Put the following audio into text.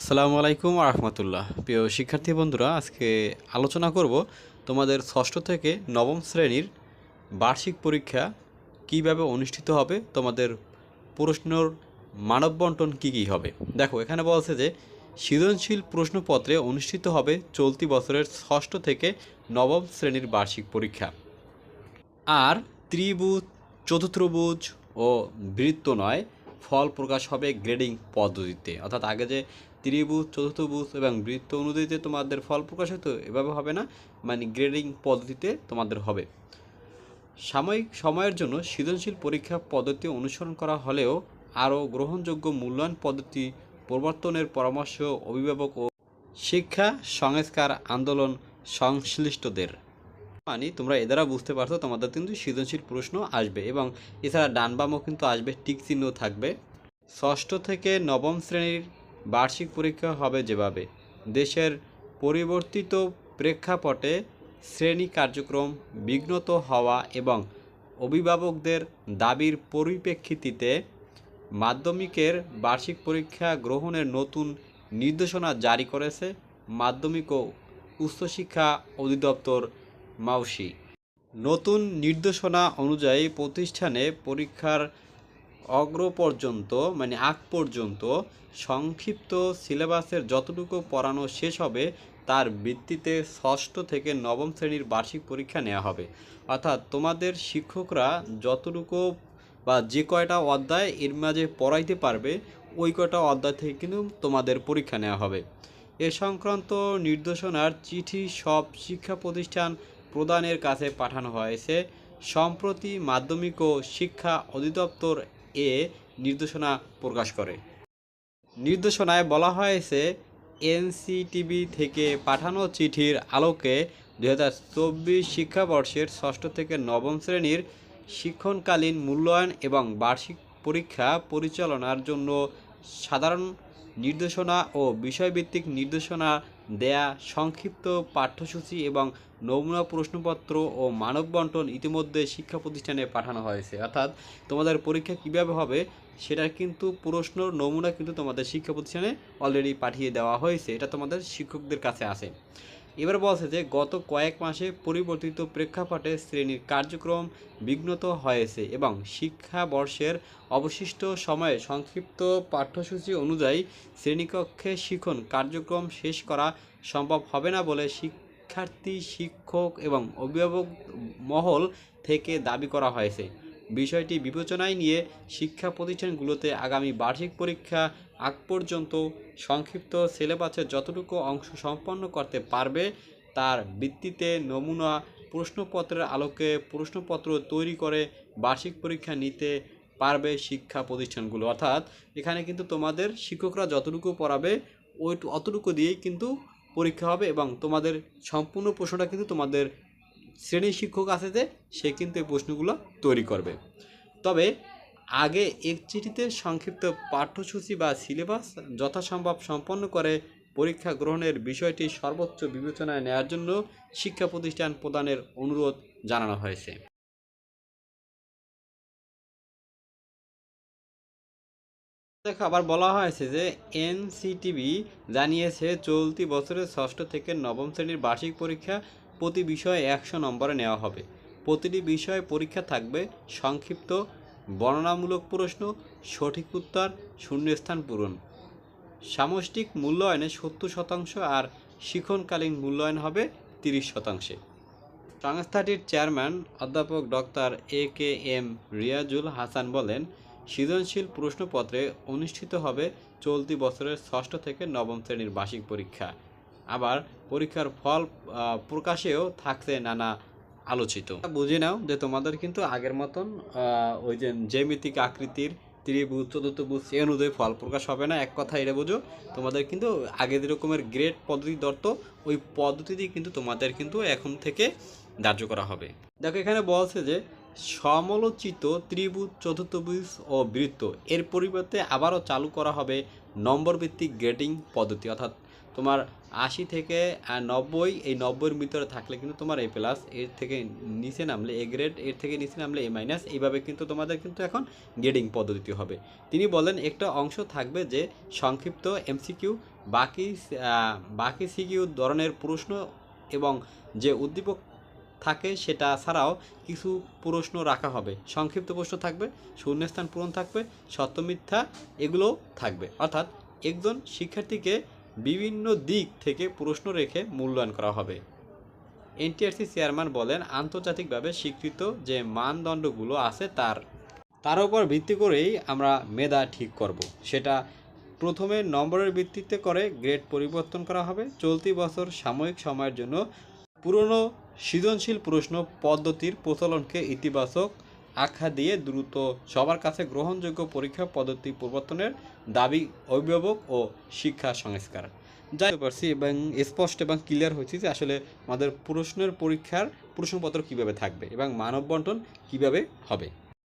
আসসালামু আলাইকুম রহমতুল্লাহ। প্রিয় শিক্ষার্থী বন্ধুরা, আজকে আলোচনা করব তোমাদের ষষ্ঠ থেকে নবম শ্রেণির বার্ষিক পরীক্ষা কীভাবে অনুষ্ঠিত হবে, তোমাদের প্রশ্নর মানব বন্টন কী কী হবে। দেখো, এখানে বলছে যে, সৃজনশীল প্রশ্নপত্রে অনুষ্ঠিত হবে চলতি বছরের ষষ্ঠ থেকে নবম শ্রেণির বার্ষিক পরীক্ষা। আর ত্রিভুজ, চতুর্থভুজ ও বৃত্ত নয়, ফল প্রকাশ হবে গ্রেডিং পদ্ধতিতে। অর্থাৎ আগে যে ত্রিভুজ চতুর্থভুজ এবং বৃত্ত অনুযায়ীতে তোমাদের ফল প্রকাশ হতো এভাবে হবে না মানে গ্রেডিং পদ্ধতিতে তোমাদের হবে। সাময়িক সময়ের জন্য সৃজনশীল পরীক্ষা পদ্ধতি অনুসরণ করা হলেও আরও গ্রহণযোগ্য মূল্যায়ন পদ্ধতি, প্রবর্তনের পরামর্শ, অভিভাবক ও শিক্ষা, সংস্কার, আন্দোলন, সংশ্লিষ্টদের। মানে তোমরা এ দ্বারা বুঝতে পারছ তোমাদের কিন্তু সৃজনশীল প্রশ্ন আসবে এবং এছাড়া ডানবামও কিন্তু আসবে, টিক চিহ্ন থাকবে। ষষ্ঠ থেকে নবম শ্রেণির বার্ষিক পরীক্ষা হবে যেভাবে। দেশের পরিবর্তিত প্রেক্ষাপটে শ্রেণি কার্যক্রম বিঘ্নত হওয়া এবং অভিভাবকদের দাবির পরিপ্রেক্ষিতে মাধ্যমিকের বার্ষিক পরীক্ষা গ্রহণের নতুন নির্দেশনা জারি করেছে মাধ্যমিক ও উচ্চশিক্ষা অধিদপ্তর মাউসি। নতুন নির্দেশনা অনুযায়ী প্রতিষ্ঠানে পরীক্ষার অগ্র পর্যন্ত মানে আগ পর্যন্ত সংক্ষিপ্ত সিলেবাসের যতটুকু পড়ানো শেষ হবে, তার ভিত্তিতে ষষ্ঠ থেকে নবম শ্রেণির বার্ষিক পরীক্ষা নেওয়া হবে। অর্থাৎ তোমাদের শিক্ষকরা যতটুকু বা যে কয়টা অধ্যায় এর মাঝে পড়াইতে পারবে, ওই কয়টা অধ্যায় থেকে কিন্তু তোমাদের পরীক্ষা নেওয়া হবে। এ সংক্রান্ত নির্দেশনার চিঠি সব শিক্ষা প্রতিষ্ঠান প্রদানের কাছে পাঠানো হয়েছে। সম্প্রতি মাধ্যমিক ও শিক্ষা অধিদপ্তর এ নির্দেশনা প্রকাশ করে। নির্দেশনায় বলা হয়েছে, এনসিটিভি থেকে পাঠানো চিঠির আলোকে দু হাজার চব্বিশ শিক্ষাবর্ষের ষষ্ঠ থেকে নবম শ্রেণির শিক্ষণকালীন মূল্যায়ন এবং বার্ষিক পরীক্ষা পরিচালনার জন্য সাধারণ নির্দেশনা ও বিষয়ভিত্তিক নির্দেশনা দেয়া, সংক্ষিপ্ত পাঠ্যসূচি এবং নমুনা প্রশ্নপত্র ও মানব বন্টন ইতিমধ্যে শিক্ষা প্রতিষ্ঠানে পাঠানো হয়েছে। অর্থাৎ তোমাদের পরীক্ষা কীভাবে হবে সেটার কিন্তু প্রশ্ন নমুনা কিন্তু তোমাদের শিক্ষা প্রতিষ্ঠানে অলরেডি পাঠিয়ে দেওয়া হয়েছে। এটা তোমাদের শিক্ষকদের কাছে আছে। এবার বলছে যে গত কয়েক মাসে পরিবর্তিত প্রেক্ষাপটে শ্রেণির কার্যক্রম বিঘ্নত হয়েছে এবং শিক্ষাবর্ষের অবশিষ্ট সময়ে সংক্ষিপ্ত পাঠ্যসূচি অনুযায়ী শ্রেণীকক্ষে শিখন কার্যক্রম শেষ করা সম্ভব হবে না বলে শিক্ষার্থী, শিক্ষক এবং অভিভাবক মহল থেকে দাবি করা হয়েছে। বিষয়টি বিবেচনায় নিয়ে শিক্ষা প্রতিষ্ঠানগুলোতে আগামী বার্ষিক পরীক্ষা আগ পর্যন্ত সংক্ষিপ্ত সিলেবাসের যতটুকু অংশ সম্পন্ন করতে পারবে, তার ভিত্তিতে নমুনা প্রশ্নপত্রের আলোকে প্রশ্নপত্র তৈরি করে বার্ষিক পরীক্ষা নিতে পারবে শিক্ষা প্রতিষ্ঠানগুলো। অর্থাৎ এখানে কিন্তু তোমাদের শিক্ষকরা যতটুকু পড়াবে, ওই অতটুকু দিয়েই কিন্তু পরীক্ষা হবে এবং তোমাদের সম্পূর্ণ প্রশ্নটা কিন্তু তোমাদের শ্রেণি শিক্ষক আছে যে, সে কিন্তু এই প্রশ্নগুলো তৈরি করবে। তবে আগে এক চিঠিতে সংক্ষিপ্ত পাঠ্যসূচি বা সিলেবাস যথাসম্ভব সম্পন্ন করে পরীক্ষা গ্রহণের বিষয়টি সর্বোচ্চ বিবেচনায় নেওয়ার জন্য শিক্ষা প্রতিষ্ঠান প্রদানের অনুরোধ জানানো হয়েছে। দেখো, আবার বলা হয়েছে যে, এনসিটিভি জানিয়েছে, চলতি বছরের ষষ্ঠ থেকে নবম শ্রেণির বার্ষিক পরীক্ষা প্রতি বিষয়ে একশো নম্বরে নেওয়া হবে। প্রতিটি বিষয়ে পরীক্ষা থাকবে সংক্ষিপ্ত, বর্ণনামূলক প্রশ্ন, সঠিক উত্তর, শূন্যস্থান পূরণ। সামষ্টিক মূল্যায়নে সত্তর শতাংশ আর শিক্ষণকালীন মূল্যায়ন হবে তিরিশ শতাংশে। সংস্থাটির চেয়ারম্যান অধ্যাপক doctor A K M Riazul Hasan বলেন, সৃজনশীল প্রশ্নপত্রে অনুষ্ঠিত হবে চলতি বছরের ষষ্ঠ থেকে নবম শ্রেণির বার্ষিক পরীক্ষা। আবার পরীক্ষার ফল প্রকাশেও থাকছে নানা আলোচিত। বুঝে নাও যে তোমাদের কিন্তু আগের মতন ওই যে জ্যামিতিক আকৃতির ত্রিভুজ চতুর্থভুজ এই অনুযায়ী ফল প্রকাশ হবে না। এক কথা এটা বোঝো, তোমাদের কিন্তু আগে যে রকমের গ্রেড পদ্ধতি ধরত, ওই পদ্ধতিতেই কিন্তু তোমাদের কিন্তু এখন থেকে ধার্য করা হবে। দেখো, এখানে বলছে যে সমালোচিত ত্রিভুজ চতুর্থভুজ ও বৃত্ত, এর পরিবর্তে আবারও চালু করা হবে নম্বর ভিত্তিক গ্রেডিং পদ্ধতি, অর্থাৎ তোমার আশি থেকে নব্বই, এই নব্বইয়ের ভিতরে থাকলে কিন্তু তোমার এ প্লাস এর থেকে নিচে নামলে এ গ্রেড এর থেকে নিচে নামলে এ মাইনাস এইভাবে কিন্তু তোমাদের কিন্তু এখন গ্রেডিং পদ্ধতি হবে। তিনি বলেন, একটা অংশ থাকবে যে সংক্ষিপ্ত এমসিকিউ বাকি বাকি সিকিউ ধরনের প্রশ্ন এবং যে উদ্দীপক থাকে সেটা ছাড়াও কিছু প্রশ্ন রাখা হবে। সংক্ষিপ্ত প্রশ্ন থাকবে, শূন্যস্থান পূরণ থাকবে, সত্য মিথ্যা এগুলো থাকবে। অর্থাৎ একজন শিক্ষার্থীকে বিভিন্ন দিক থেকে প্রশ্ন রেখে মূল্যায়ন করা হবে। এনটিআরসি চেয়ারম্যান বলেন, আন্তর্জাতিকভাবে স্বীকৃত যে মানদণ্ডগুলো আছে তার তার উপর ভিত্তি করেই আমরা মেধা ঠিক করব। সেটা প্রথমে নম্বরের ভিত্তিতে করে গ্রেড পরিবর্তন করা হবে। চলতি বছর সাময়িক সময়ের জন্য পুরনো সৃজনশীল প্রশ্ন পদ্ধতির প্রচলনকে ইতিবাচক আখ্যা দিয়ে দ্রুত সবার কাছে গ্রহণযোগ্য পরীক্ষা পদ্ধতি প্রবর্তনের দাবি, অভিভাবক ও শিক্ষা সংস্কার। যাই পারছি এবং স্পষ্ট এবং ক্লিয়ার হয়েছে যে আসলে আমাদের প্রশ্নের পরীক্ষার প্রশ্নপত্র কীভাবে থাকবে এবং মানব বন্টন কীভাবে হবে।